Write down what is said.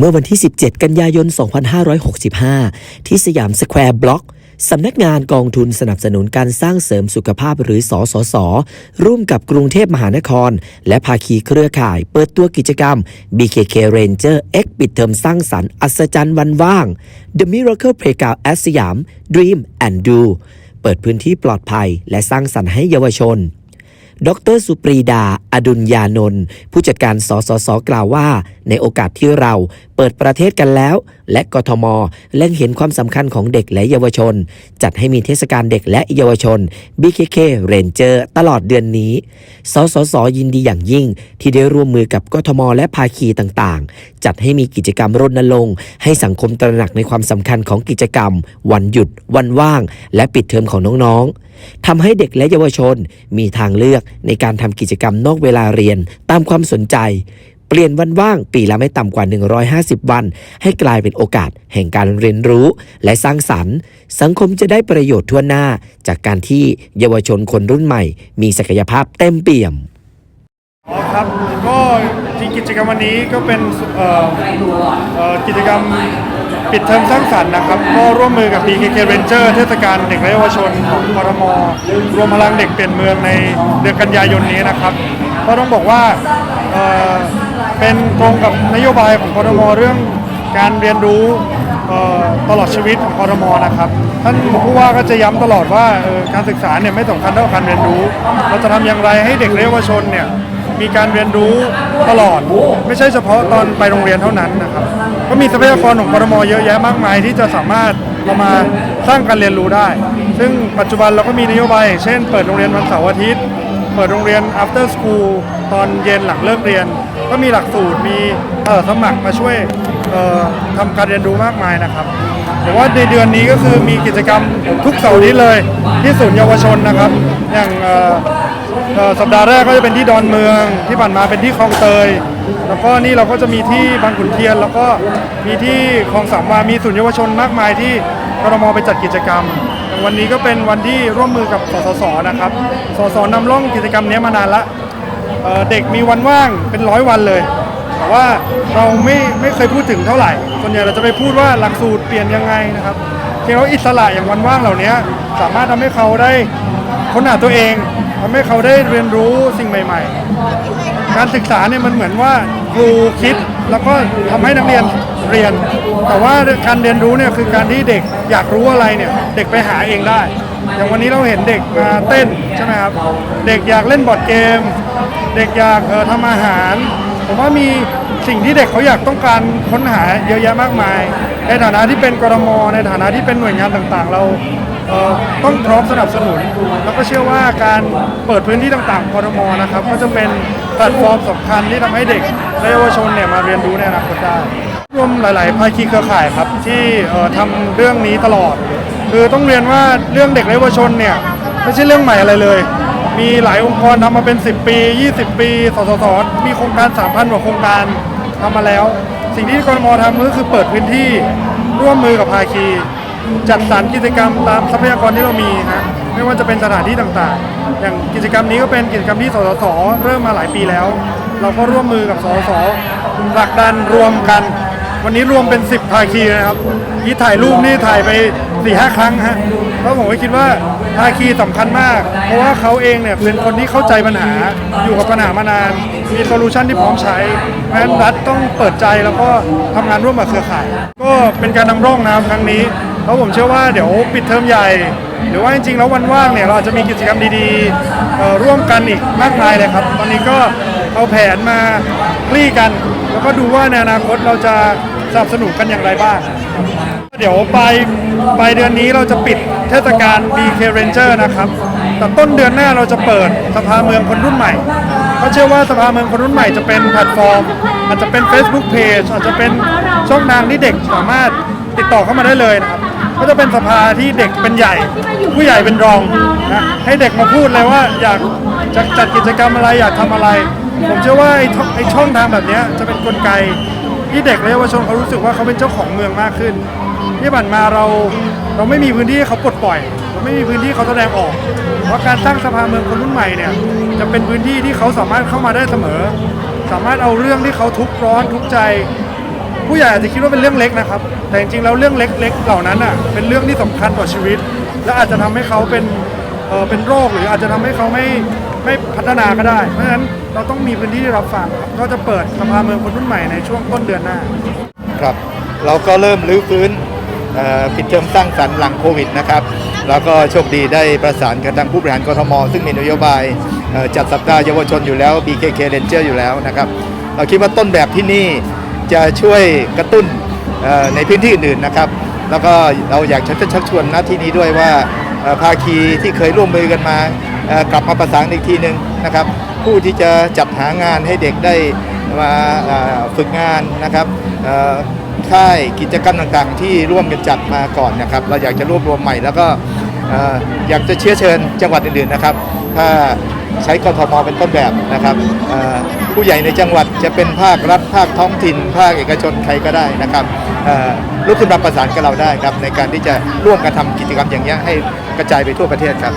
เมื่อวันที่ 17 กันยายน 2565 ที่สยามสแควร์บล็อกสำนักงานกองทุนสนับสนุนการสร้างเสริมสุขภาพหรือสสสร่วมกับกรุงเทพมหานคร และภาคีเครือข่าย เปิดตัวกิจกรรม BKK Ranger X ปิดเทอมสร้างสรรค์อัศจรรย์วันว่าง The Miracle Playground at สยาม Dream and Do เปิดพื้นที่ปลอดภัย และสร้างสรรค์ให้เยาวชน ดรสุปรีดา อดุลยานนท์ผู้จัดการสสสกล่าวว่า ในโอกาสที่เราเปิดประเทศกันแล้ว และกทมเล็งเห็นความสำคัญของเด็กและเยาวชน จัดให้มีเทศกาลเด็กและเยาวชน BKK Ranger ตลอดเดือนนี้ สสสยินดีอย่างยิ่ง ที่ได้ร่วมมือกับกทมและภาคีต่างๆ จัดให้มีกิจกรรมรณรงค์ให้สังคมตระหนักในความสำคัญของกิจกรรม วันหยุด วันว่าง และปิดเทอมของน้องๆ ทำให้เด็กและเยาวชนมีทางเลือกในการทำกิจกรรมนอกเวลาเรียนตามความสนใจ เปลี่ยนวันว่างปีละไม่ต่ำกว่า 150 วัน ให้กลายเป็นโอกาสแห่งการเรียนรู้และสร้างสรรค์ สังคมจะได้ประโยชน์ทั่วหน้า จากการที่เยาวชนคนรุ่นใหม่ มีศักยภาพเต็มเปี่ยม อ๋อครับ ริงกิจกรรมวันนี้ก็เป็นเอ่อเอ่อกิจกรรมปิดเทอมสร้างสรรค์นะครับ ก็ร่วมมือกับ BKK Ranger เทศกาลเด็กและเยาวชนของกรมรวมพลังเด็กเปลี่ยนเมืองในเดือนกันยายนนี้นะครับก็ต้องบอกว่าเอ่อเป็นตรงกับนโยบายของกรมเรื่องการเรียนรู้ตลอดชีวิตของกรมนะครับท่านผู้ว่าก็จะย้ำตลอดว่าการศึกษาเนี่ยไม่สำคัญเท่าการเรียนรู้ เราจะทำอย่างไรให้เด็กและเยาวชนเนี่ย มีการเรียนรู้ตลอด ไม่ใช่เฉพาะตอนไปโรงเรียนเท่านั้นนะครับก็มีทรัพยากรของกรมเยอะแยะมากมายที่จะสามารถเอามาสร้างการเรียนรู้ได้ ซึ่งปัจจุบันเราก็มีนโยบายอย่างเช่นเปิดโรงเรียนวันเสาร์อาทิตย์ เปิดโรงเรียน after school ตอนเย็นหลังเลิกเรียน ก็มีหลักสูตรมีเอ่อสมัครมาช่วยเอ่อทำการเรียนรู้มากมายนะครับแต่ว่าในเดือนนี้ก็คือมีกิจกรรมทุกเสาร์อาทิตย์เลย ที่ศูนย์เยาวชนนะครับ อย่างเอ่อเอ่อ สัปดาห์แรกก็จะเป็นที่ดอนเมือง ที่ผ่านมาเป็นที่คลองเตย แล้วก็นี่เราก็จะมีที่บางขุนเทียน แล้วก็มีที่คลองสามวามีศูนย์เยาวชนมากมายที่กรมไปจัดกิจกรรม วันนี้ก็เป็นวันที่ร่วมมือกับสสสนะครับ สสนำร่องกิจกรรมนี้มานานละเเด็กมีวันว่างเป็นร้อยวันเลย แต่ว่าเราไม่ไม่เคยพูดถึงเท่าไหร่ ส่วนใหญ่เราจะไปพูดว่าหลักสูตรเปลี่ยนยังไงนะครับเพียงว่าอิสระอย่างวันว่างเหล่านี้สามารถทำให้เขาได้ค้นหาตัวเอง ทำให้เขาได้เรียนรู้สิ่งใหม่ ๆ การศึกษาเนี่ยมันเหมือนว่าครูคิดแล้วก็ทำให้นักเรียนเรียน แต่ว่าการเรียนรู้เนี่ยคือการที่เด็กอยากรู้อะไรเนี่ยเด็กไปหาเองได้ อย่างวันนี้เราเห็นเด็กมาเต้นใช่ไหมครับ เด็กอยากเล่นบอร์ดเกม เด็กอยากเอ่อทำอาหาร ผมว่ามีสิ่งที่เด็กเขาอยากต้องการค้นหาเยอะแยะมากมาย ในฐานะที่เป็นกรมในฐานะที่เป็นหน่วยงานต่างๆ เรา ต้องพร้อมสนับสนุน แล้วก็เชื่อว่าการเปิดพื้นที่ต่างๆกรมนะครับ ก็จะเป็นแพลตฟอร์มสำคัญที่ทำให้เด็กและเยาวชนเนี่ยมาเรียนรู้ในอนาคตได้รวมหลายๆภาคีเครือข่ายครับที่เอ่อทำเรื่องนี้ตลอด คือต้องเรียนว่าเรื่องเด็กและเยาวชนเนี่ยไม่ใช่เรื่องใหม่อะไรเลย มีหลายองค์กรทำมาเป็น 10 ปี 20 ปีสสสมีโครงการ 3,000กว่าโครงการทำมาแล้ว สิ่งที่กรมทำก็คือเปิดพื้นที่ร่วมมือกับภาคี จัดสรรกิจกรรมตามทรัพยากรที่เรามีนะไม่ว่าจะเป็นสถานที่ต่างๆ อย่างกิจกรรมนี้ก็เป็นกิจกรรมที่สสสเริ่มมาหลายปีแล้ว เราก็ร่วมมือกับสสสผลักดันรวมกัน วันนี้รวมเป็น 10ภาคีนะครับที่ถ่ายรูปนี่ถ่ายไป4ี่ห้าครั้งฮะเพราะผมก็คิดว่าภาคีสำคัญมาก เพราะว่าเขาเองเนี่ยเป็นคนที่เข้าใจปัญหาอยู่กับปัญหามานาน มีโซลูชันที่พร้อมใช้เพราะฉะนั้นรัฐต้องเปิดใจแล้วก็ทำงานร่วมกับเครือข่าย ก็เป็นการนำร่องนะครับครั้งนี้ เพราผมเชื่อว่าเดี๋ยวปิดเทอมใหญ่ หรือว่าจริงๆแล้ววันว่างเนี่ยเราอาจจะมีกิจกรรมดีๆ ร่วมกันอีกมากมายเลยครับ ตอนนี้ก็เอาแผนมาคลี่กัน แล้วก็ดูว่าในอนาคตเราจะสนับสนุนกันอย่างไรบ้าง เดี๋ยวปลายปลายเดือนนี้เราจะปิดเทศกาล BK Ranger นะครับ แต่ต้นเดือนหน้าเราจะเปิดสภาเมืองคนรุ่นใหม่ก็เชื่อว่าสภาเมืองคนรุ่นใหม่จะเป็นแพลตฟอร์ม อาจจะเป็น Facebook Page อาจจะเป็นช่องทางที่เด็กสามารถติดต่อเข้ามาได้เลยนะครับ ก็จะเป็นสภาที่เด็กเป็นใหญ่ ผู้ใหญ่เป็นรองนะให้เด็กมาพูดเลยว่าอยากจะจัดกิจกรรมอะไรอยากทำอะไร ผมเชื่อว่าไอ้ช่องไอ้ช่องทางแบบเนี้ยจะเป็นกลไกที่เด็กและเยาวชนเขารู้สึกว่าเขาเป็นเจ้าของเมืองมากขึ้น ที่ผ่านมาเราเราไม่มีพื้นที่ให้เขาปลดปล่อย เราไม่มีพื้นที่ให้เขาแสดงออก เพราะการสร้างสภาเมืองคนรุ่นใหม่เนี่ยจะเป็นพื้นที่ที่เขาสามารถเข้ามาได้เสมอ สามารถเอาเรื่องที่เขาทุกข์ร้อนทุกข์ใจ ผู้ใหญ่อาจจะคิดว่าเป็นเรื่องเล็กนะครับ แต่จริงๆแล้วเรื่องเล็กๆเหล่านั้นอะเป็นเรื่องที่สำคัญต่อชีวิต และอาจจะทำให้เขาเป็นเอ่อเป็นโรคหรืออาจจะทำให้เขาไม่ไม่พัฒนาก็ได้ เพราะฉะนั้นเราต้องมีพื้นที่ที่รับฟังครับก็จะเปิดสภาเมืองคนรุ่นใหม่ในช่วงต้นเดือนหน้าครับ เราก็เริ่มรื้อฟื้นเอ่อปิดเทอมสร้างสรรค์หลังโควิดนะครับแล้วก็โชคดีได้ประสานกับทางผู้บริหารกทม ซึ่งมีนโยบายจัดสัปดาห์เยาวชนอยู่แล้ว BKK Ranger อยู่แล้วนะครับ เราคิดว่าต้นแบบที่นี่ จะช่วยกระตุ้นในพื้นที่อื่นๆนะครับ แล้วก็เราอยากจะชักชวนณที่นี้ด้วยว่าภาคีที่เคยร่วมมือกันมากลับมาประสานอีกทีหนึ่งนะครับ ผู้ที่จะจัดหางานให้เด็กได้มาฝึกงานนะครับค่ายกิจกรรมต่างๆ ที่ร่วมกันจัดมาก่อนนะครับ เราอยากจะรวบรวมใหม่แล้วก็เอ่ออยากจะเชื้อเชิญจังหวัดอื่นๆนะครับ ถ้า ใช้กทมเป็นต้นแบบนะครับผู้ใหญ่ในจังหวัดจะเป็นภาครัฐภาคท้องถิ่น ภาคเอกชนใครก็ได้นะครับลุกขึ้นมาประสานกับเราได้ครับในการที่จะร่วมกันทำกิจกรรมอย่างนี้ให้กระจายไปทั่วประเทศครับ